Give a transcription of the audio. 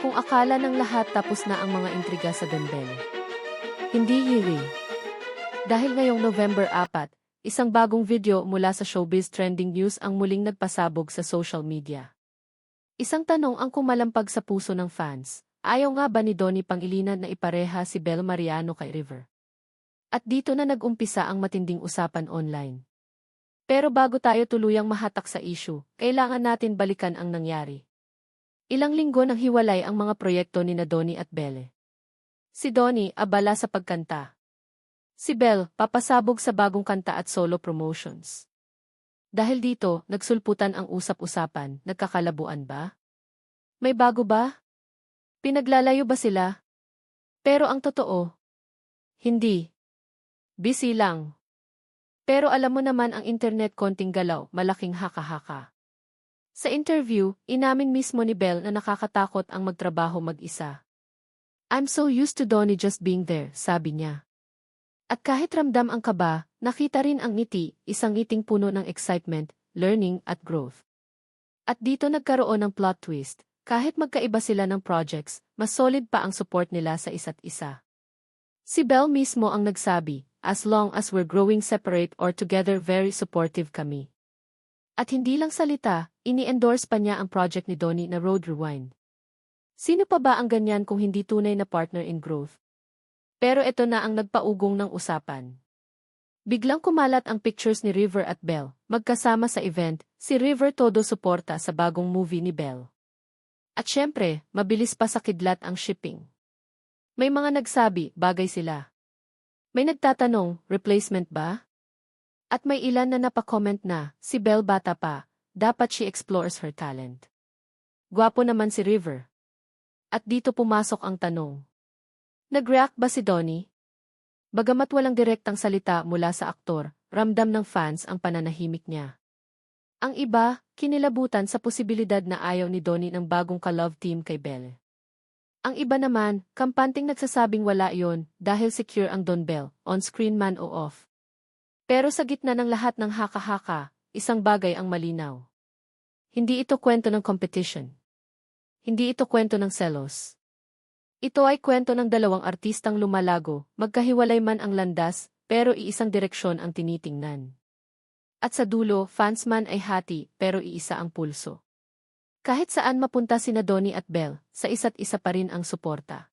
Kung akala ng lahat tapos na ang mga intriga sa Donbel. Hindi hiri. Dahil ngayong November 4, isang bagong video mula sa showbiz trending news ang muling nagpasabog sa social media. Isang tanong ang kumalampag sa puso ng fans. Ayaw nga ba ni Donnie Pangilinan na ipareha si Bel Mariano kay River? At dito na nag-umpisa ang matinding usapan online. Pero bago tayo tuluyang mahatak sa issue, kailangan natin balikan ang nangyari. Ilang linggo nang hiwalay ang mga proyekto ni na Donnie at Belle. Si Donnie, abala sa pagkanta. Si Belle, papasabog sa bagong kanta at solo promotions. Dahil dito, nagsulputan ang usap-usapan, nagkakalabuan ba? May bago ba? Pinaglalayo ba sila? Pero ang totoo, hindi. Busy lang. Pero alam mo naman ang internet konting galaw, malaking haka-haka. Sa interview, inamin mismo ni Belle na nakakatakot ang magtrabaho mag-isa. I'm so used to Donnie just being there, sabi niya. At kahit ramdam ang kaba, nakita rin ang ngiti, isang ngiting puno ng excitement, learning at growth. At dito nagkaroon ng plot twist, kahit magkaiba sila ng projects, mas solid pa ang support nila sa isa't isa. Si Belle mismo ang nagsabi, as long as we're growing separate or together very supportive kami. At hindi lang salita, ini-endorse pa niya ang project ni Donnie na Road Rewind. Sino pa ba ang ganyan kung hindi tunay na partner in growth? Pero ito na ang nagpaugong ng usapan. Biglang kumalat ang pictures ni River at Belle, magkasama sa event, si River todo suporta sa bagong movie ni Belle. At syempre, mabilis pa sa kidlat ang shipping. May mga nagsabi, bagay sila. May nagtatanong, replacement ba? At may ilan na napakomment na, si Belle bata pa, dapat she explores her talent. Gwapo naman si River. At dito pumasok ang tanong. Nag-react ba si Donnie? Bagamat walang direktang salita mula sa aktor, ramdam ng fans ang pananahimik niya. Ang iba, kinilabutan sa posibilidad na ayaw ni Donnie ng bagong ka-love team kay Belle. Ang iba naman, kampanting nagsasabing wala yon dahil secure ang Don Bell, on-screen man o off. Pero sa gitna ng lahat ng haka-haka, isang bagay ang malinaw. Hindi ito kwento ng competition. Hindi ito kwento ng selos. Ito ay kwento ng dalawang artistang lumalago, magkahiwalay man ang landas, pero iisang direksyon ang tinitingnan. At sa dulo, fans man ay hati, pero iisa ang pulso. Kahit saan mapunta sina Donnie at Belle, sa isa't isa pa rin ang suporta.